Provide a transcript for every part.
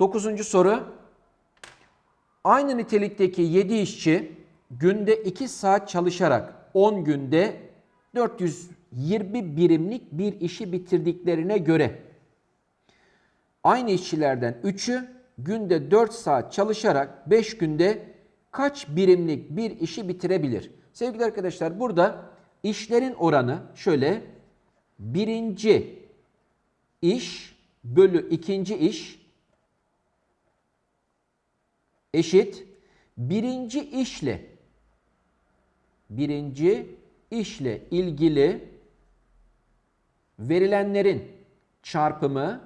Dokuzuncu soru. Aynı nitelikteki 7 işçi günde 2 saat çalışarak 10 günde 420 birimlik bir işi bitirdiklerine göre aynı işçilerden 3'ü günde 4 saat çalışarak 5 günde kaç birimlik bir işi bitirebilir? Sevgili arkadaşlar burada işlerin oranı şöyle birinci iş bölü ikinci iş eşit birinci işle birinci işle ilgili verilenlerin çarpımı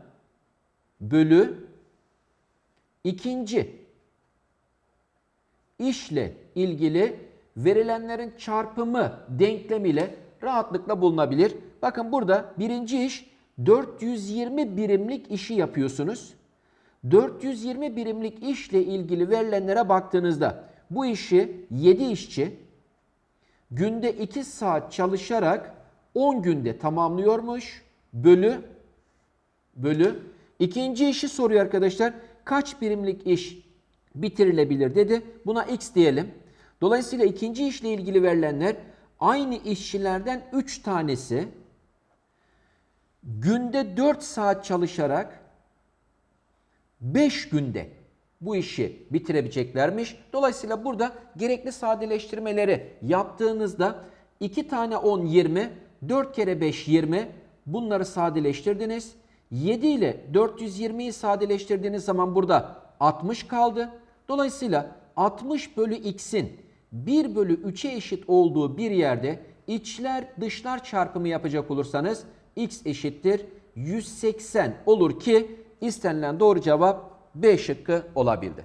bölü ikinci işle ilgili verilenlerin çarpımı denklemiyle rahatlıkla bulunabilir. Bakın burada birinci iş 420 birimlik işi yapıyorsunuz. 420 birimlik işle ilgili verilenlere baktığınızda bu işi 7 işçi günde 2 saat çalışarak 10 günde tamamlıyormuş. Bölü bölü ikinci işi soruyor arkadaşlar. Kaç birimlik iş bitirilebilir dedi. Buna x diyelim. Dolayısıyla ikinci işle ilgili verilenler aynı işçilerden 3 tanesi günde 4 saat çalışarak 5 günde bu işi bitirebileceklermiş. Dolayısıyla burada gerekli sadeleştirmeleri yaptığınızda 2 tane 10 20, 4 kere 5 20 bunları sadeleştirdiniz. 7 ile 420'yi sadeleştirdiğiniz zaman burada 60 kaldı. Dolayısıyla 60 bölü x'in 1 bölü 3'e eşit olduğu bir yerde içler dışlar çarpımı yapacak olursanız x eşittir 180 olur ki istenilen doğru cevap B şıkkı olabildi.